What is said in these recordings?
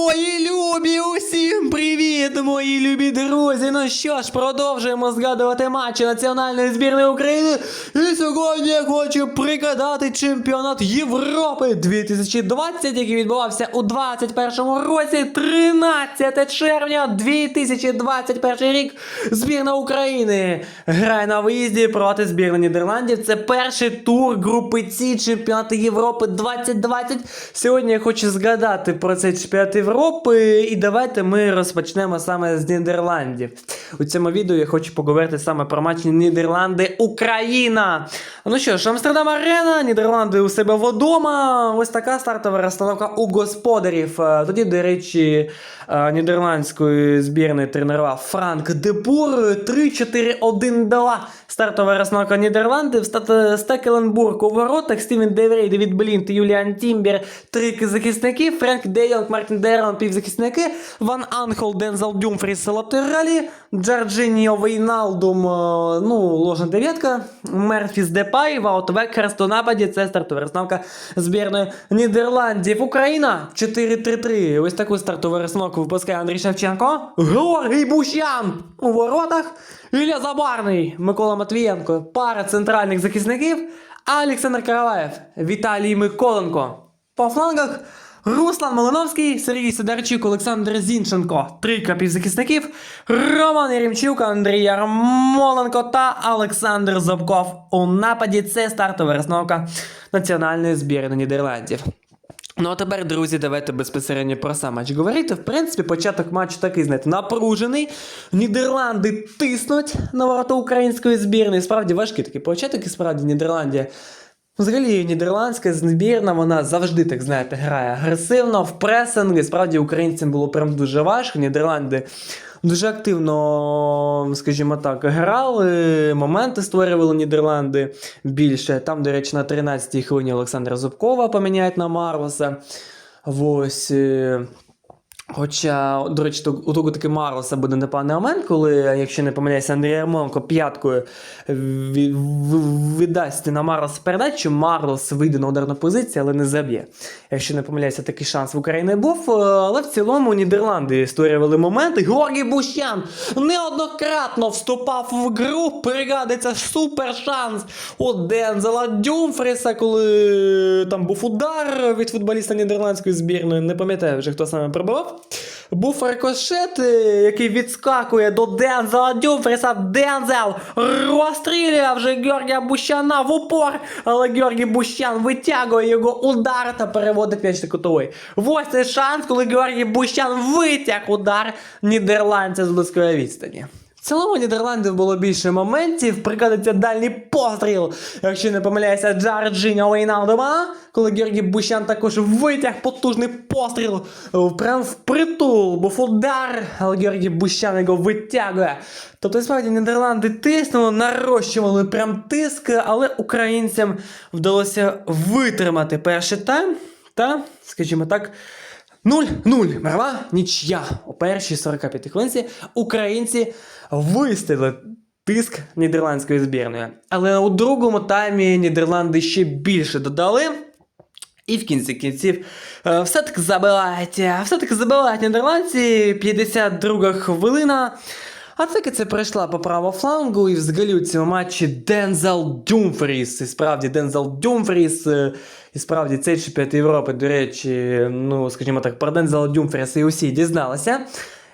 Мої любі, усім привіт, мої любі друзі. Ну що ж, продовжуємо згадувати матчі національної збірної України. І сьогодні я хочу пригадати чемпіонат Європи 2020, який відбувався у 2021 році, 13 червня 2021 рік. Збірна України грає на виїзді проти збірної Нідерландів. Це перший тур групи С чемпіонату Європи 2020. Сьогодні я хочу згадати про цей чемпіонат Європи. І давайте ми розпочнемо саме з Нідерландів. У цьому відео я хочу поговорити саме про матч Нідерланди Україна. Ну що ж, Амстердам Арена, Нідерланди у себе вдома. Ось така стартова розстановка у господарів. Е, Тоді, до речі, е, нідерландської збірної тренував Франк Депур 3-4-1-2. Стартова розстановка Нідерландів. Стекеленбург у воротах, Стівен Деврей, Девід Блінт, Юліан Тімбер, три захисники, Френк Де Йонг, Мартін Дерон, півзахисники, Ван Анхол, Дензел Дюмфріс латералі, Джорджиніо Вейналдум, е, ну, ложна дев'ятка, Мерфіс Депай, Ваут Векхерст у нападі, це стартова розстановка збірної Нідерландів. Україна 4-3-3. Ось таку стартову розстановку випускає Андрій Шевченко. Георгій Бущан у воротах. Ілля Забарний, Микола Матвієнко, пара центральних захисників, Олександр Караваєв, Віталій Миколенко. По флангах Руслан Малиновський, Сергій Сидорчук, Олександр Зінченко, трійка півзахисників, Роман Яремчук, Андрій Ярмоленко та Олександр Зобков. У нападі це стартова розновка національної збірної Нідерландів. Ну а тепер, друзі, давайте безпосередньо про сам матч говорити. В принципі, початок матчу такий, знаєте, напружений. Нідерланди тиснуть на ворота української збірної. Справді важкий такий початок, і справді Нідерландія. Взагалі, нідерландська збірна, вона завжди, так знаєте, грає агресивно, в пресинг. І справді українцям було прям дуже важко. Нідерланди дуже активно, скажімо так, грали, моменти створювали Нідерланди більше. Там, до речі, на 13-й хвилині Олександра Зубкова поміняють на Марлоса. Ось. Хоча, до речі, то- у того таки Марлоса буде непоганий момент, коли, якщо не помиляюся, Андрій Ярмоленко п'яткою віддасть на Марлоса передачу, Марлос вийде на ударну позицію, але не заб'є. Якщо не помиляюся, такий шанс в Україні був. е, Але в цілому Нідерланди створювали моменти. Георгій Бущан неоднократно вступав в гру. Пригадується супер шанс у Дензела Дюмфріса, коли там був удар від футболіста нідерландської збірної. Не пам'ятаю вже, хто саме пробивав. Був рикошет, е, який відскакує до Дензела Дюфріса. Дензел розстрілює вже Георгія Бущана в упор, але Георгій Бущан витягує його удар та переводить м'яч на кутовий. Ось цей шанс, коли Георгій Бущан витяг удар нідерландця з близької відстані. В цілому Нідерландів було більше моментів. Пригадується дальній постріл, якщо не помиляюся, Джорджиньо Вейналдома, коли Георгій Бущан також витяг потужний постріл прям в притул, був удар, але Георгій Бущан його витягує. Тобто, справді, Нідерланди тиснули, нарощували прям тиск, але українцям вдалося витримати перший тайм та, скажімо так, 0-0. Мирова нічия. У першій 45 хвилинці українці виставили тиск нідерландської збірної. Але у другому таймі Нідерланди ще більше додали. І в кінці кінців е, все-таки забивають, е, все-таки забивають нідерландці. 52 хвилина. Атака це пройшла по правому флангу, і взагалі у цьому матчі Дензел Дюмфріс. І справді Дензел Дюмфріс. е, І справді цей чемпіонат Європи, до речі, ну, скажімо так, про Дензела Дюмфріса і усі дізналися.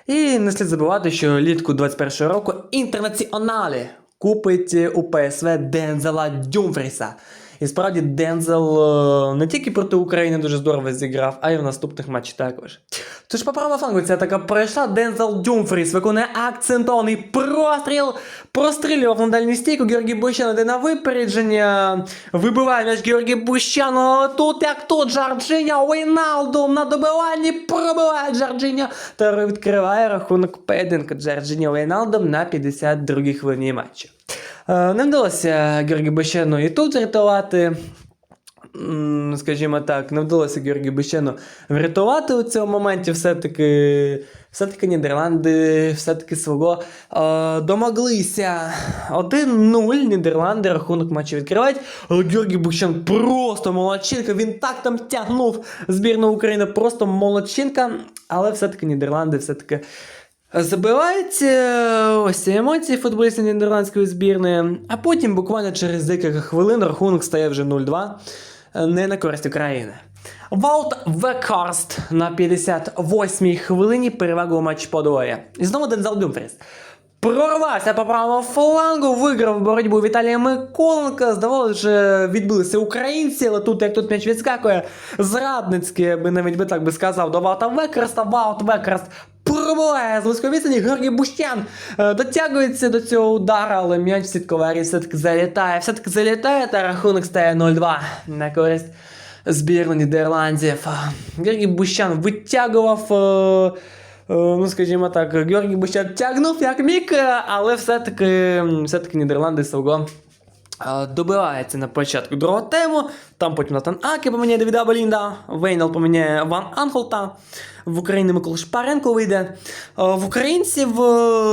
І не слід забувати, що літку 21-го року інтернаціоналі купить у ПСВ Дензела Дюмфріса. І справді Дензел е, не тільки проти України дуже здорово зіграв, а й в наступних матчах також. Тож по правому флангу ця така пройшла. Дензел Дюмфріс виконує акцентований простріл, прострілював на дальню стійку. Георгій Бущан йде на випередження. Вибиває м'яч Георгій Бущан. Тут як тут Джорджиня Уйналдум на добиванні пробиває Джорджиня. Та відкриває рахунок поєдинку Джорджиня Уйналдум на 52-й хвилині матчу. Е, Не вдалося Георгію Бущану і тут врятувати. Скажімо так, не вдалося Георгію Бущану врятувати у цьому моменті. Все-таки, все-таки Нідерланди все-таки свого е, домоглися. 1-0 Нідерланди рахунок матчу відкривають. Але Георгій Бущан просто молодчинка. Він так там тягнув збірну України. Просто молодчинка. Але все-таки Нідерланди все-таки забивають е, ось ці емоції футболістів нідерландської збірної, а потім буквально через декілька хвилин рахунок стає вже 0-2 е, не на користь України. Ваут Векарст на 58-й хвилині перевагу матч подвоє. І знову Дензел Думфріс. Прорвався по правому флангу, виграв боротьбу Віталія Миколенка. Здавалося, що відбилися українці, але тут, як тут м'яч відскакує, зрадницьки, я би навіть би так би сказав, до Ваута Векерста. Ваут Векерст пробиває з близької відстані. Георгій Бущан е, дотягується до цього удара, але м'яч в сітковарі все-таки залітає. Все-таки залітає, та рахунок стає 0-2 на користь збірну Нідерландів. Георгій Бущан витягував. Е, Ну, скажімо так, Георгій Бущан тягнув як міг, е, але все-таки, все-таки Нідерланди свого е, добиваються на початку другого тему. Там потім Натан Аки поміняє Давіда Болінда, Вейнел поміняє Ван Анхолта. В Україні Микола Шпаренко вийде. В українців,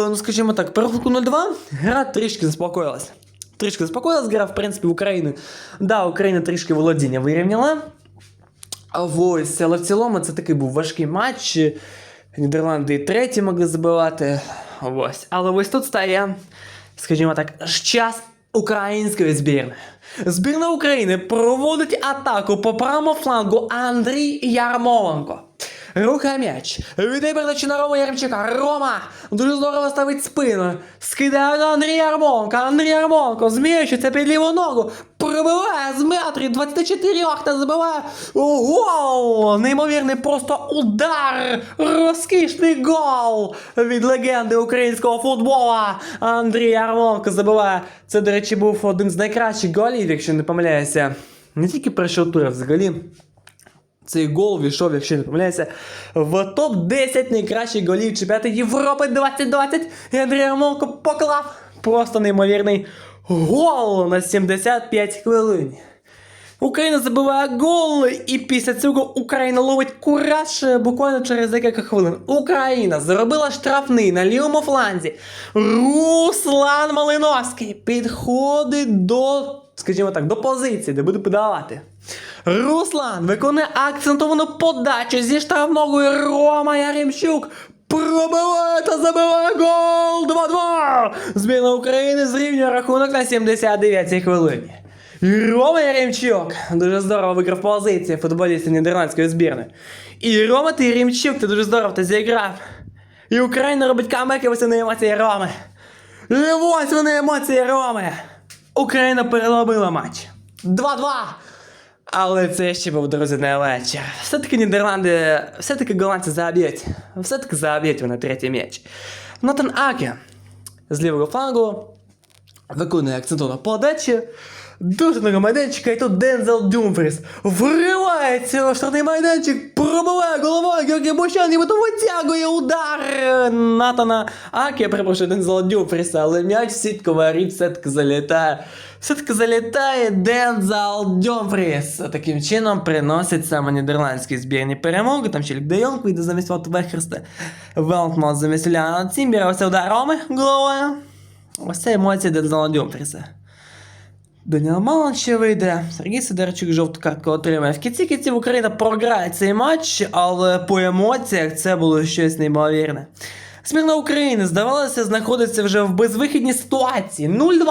ну скажімо так, по рахунку 0-2 гра трішки заспокоїлась. Трішки заспокоїлась гра, в принципі, в Україні. Да, Україна трішки володіння вирівняла. Ось, але в цілому це такий був важкий матч. Нідерланди треті могли забивати. Ось. Але ось тут стає, скажімо так, час української збірної. Збірна України проводить атаку по правому флангу Андрій Ярмоленко. Рухає м'яч. Віддає передачу на Рома Яремчука. Рома дуже здорово ставить спину. Скидає на Андрія Ярмоленка. Андрій Ярмоленко зміючиться під ліву ногу. Пробиває з метрів 24 та забиває. Гол! Неймовірний просто удар! Розкішний гол від легенди українського футбола. Андрій Ярмоленко забиває. Це, до речі, був один з найкращих голів, якщо не помиляюся. Не тільки першого тура взагалі. Цей гол війшов, якщо не помиляюся, в топ-10 найкращих голів чемпіонату Європи 2020. І Андрій Ярмоленко поклав просто неймовірний гол на 75 хвилин. Україна забиває гол, і після цього Україна ловить кураж буквально через декілька хвилин. Україна зробила штрафний на лівому фланзі. Руслан Малиновський підходить до, скажімо так, до позиції, де буде подавати. Руслан виконує акцентовану подачу зі штрафного і Рома Яремчук. Пробиває та забиває гол 2-2! Збірна України зрівнює рахунок на 79-й хвилині. Рома Яремчук дуже здорово виграв позиції футболістів нідерландської збірної. І Рома ти Яремчук, ти дуже здорово ти зіграв. І Україна робить камбек, і ось вони емоції Роми. І ось вони емоції Роми. Україна переломила матч. 2-2. Але це ще був друзі найлегше. Все-таки Нідерланди, все-таки голландці заб'ють. Все-таки заб'ють вони третій м'яч. Натан Аке з лівого флангу виконує акцентовну подачу. Дуже много майданчика, і тут Дензел Дюмфріс вривається у штрафний майданчик, пробиває головою Георгій Бущан потім витягує удар Натана Акі, перепрошую Дензела Дюмфріса, але м'яч сітку воріт все-таки залітає. Все-таки залітає Дензел Дюмфріс. Таким чином приносить саме нідерландській збірні перемоги. Там ще Йонг вийде замість Валта Вехерста. Велтман замість Ляна Цімбіра. Ось удар Роми головою. Ось це емоції Дензела Дюмфріса. Даніел Малан ще вийде. Сергій Сидорчук жовту картку отримає. В кінці кінців Україна програє цей матч, але по емоціях це було щось неймовірне. Збірна України, здавалося, знаходиться вже в безвихідній ситуації. 0-2.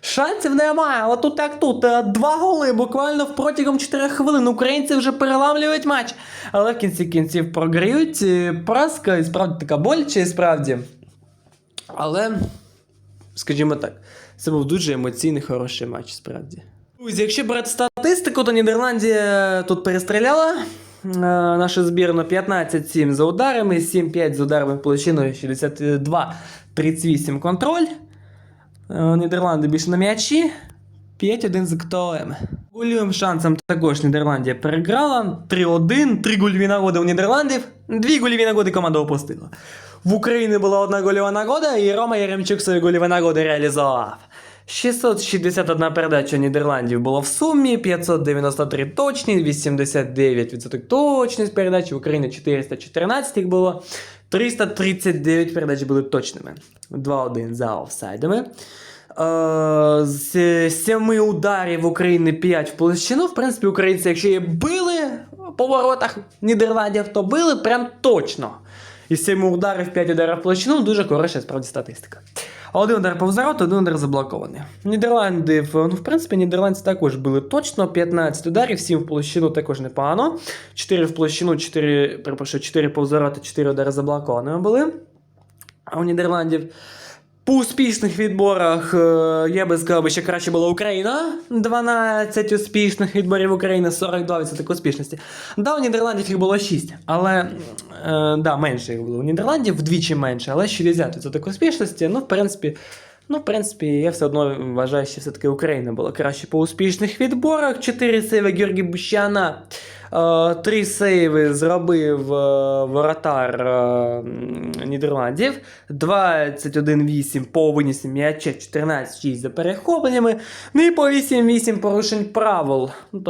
Шансів немає, але тут як тут. Е, Два голи буквально протягом 4 хвилин. Українці вже переламлюють матч. Але в кінці кінців програють. Е, Поразка і справді така боляча, і справді. Але скажімо так, це був дуже емоційний хороший матч, справді. Друзі, якщо брати статистику, то Нідерландія тут перестріляла е, нашу збірну 15-7 за ударами, 7-5 з ударами площиною, 62-38 контроль. Е, Нідерланди більше на м'ячі. 5-1 за КТОМ. Гольовим шансом також Нідерландія переграла. 3-1, 3 гольові нагоди у Нідерландів, 2 гольові нагоди команда опустила. В Україні була одна гольова нагода, і Рома Яремчук свої гольові нагоди реалізував. 661 передача Нідерландів було в сумі, 593 точні, 89% точність передач, в Україні 414 їх було, 339 передач були точними. 2-1 за офсайдами. Е, З 7 ударів України 5 в площину. В принципі, українці, якщо і били по воротах Нідерландів, то били прям точно. Із 7 ударів, 5 ударів в площину, дуже хороша справді статистика. Один удар повз ворота, один удар заблокований. Нідерландів, ну, в принципі, нідерландці також били точно 15 ударів, 7 в площину також непогано. 4 в площину, 4, перепрошую, 4 повз ворота, 4 удари заблокованими були. А у Нідерландів по успішних відборах е, я би сказав, що краще була Україна. 12 успішних відборів України, 42 відсоток успішності. Да, у Нідерландів їх було 6, але е, да, менше їх було. У Нідерландів вдвічі менше, але 60 це так успішності. Ну, в принципі. Ну, в принципі, я все одно вважаю, що все-таки Україна була краще по успішних відборах. 4 сейви Георгій Бущана. Е, Три сейви зробив е, воротар е, Нідерландів. 21-8 по винісі м'яча, 14-6 за перехопленнями. Ну і по 8-8 порушень правил. Ну,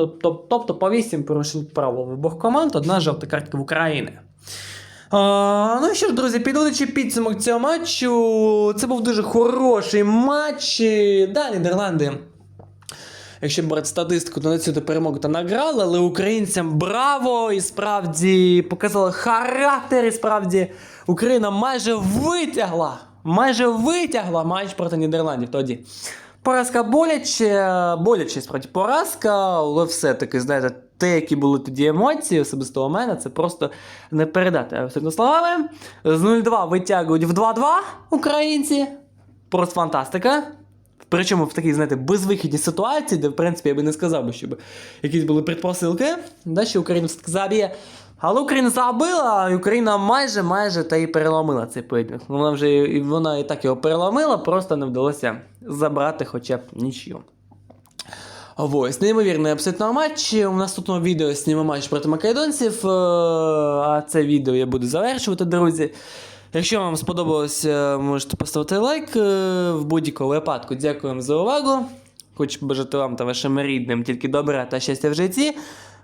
Тобто, по 8 порушень правил в обох команд, одна жовта картка в Україні. Ну що ж, друзі, підводячи підсумок цього матчу, це був дуже хороший матч. Да, Нідерланди. Якщо брати статистику, то на цю перемогу та награли, але українцям браво! І справді показали характер, і справді Україна майже витягла, майже витягла матч проти Нідерландів тоді. Поразка боляче, боляче справді поразка, але все-таки, знаєте, те, які були тоді емоції, особисто у мене, це просто не передати абсолютно словами. З 0-2 витягують в 2-2 українці. Просто фантастика. Причому в такій, знаєте, безвихідній ситуації, де, в принципі, я би не сказав, би, щоб якісь були предпосилки, да, що Україна все-таки заб'є. Але Україна забила, і Україна майже майже та й переломила цей поєдинок. Вона вже і вона і так його переломила, просто не вдалося забрати хоча б нічию. Ось, неймовірний абсолютно матч. У наступному відео знімемо матч проти македонців. е, А це відео я буду завершувати, друзі. Якщо вам сподобалось, можете поставити лайк е, в будь-якому випадку. Дякую вам за увагу. Хочу бажати вам та вашим рідним тільки добра та щастя в житті.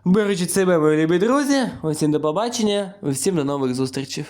Бережіть себе, мої любі друзі. Усім до побачення, усім до нових зустрічей.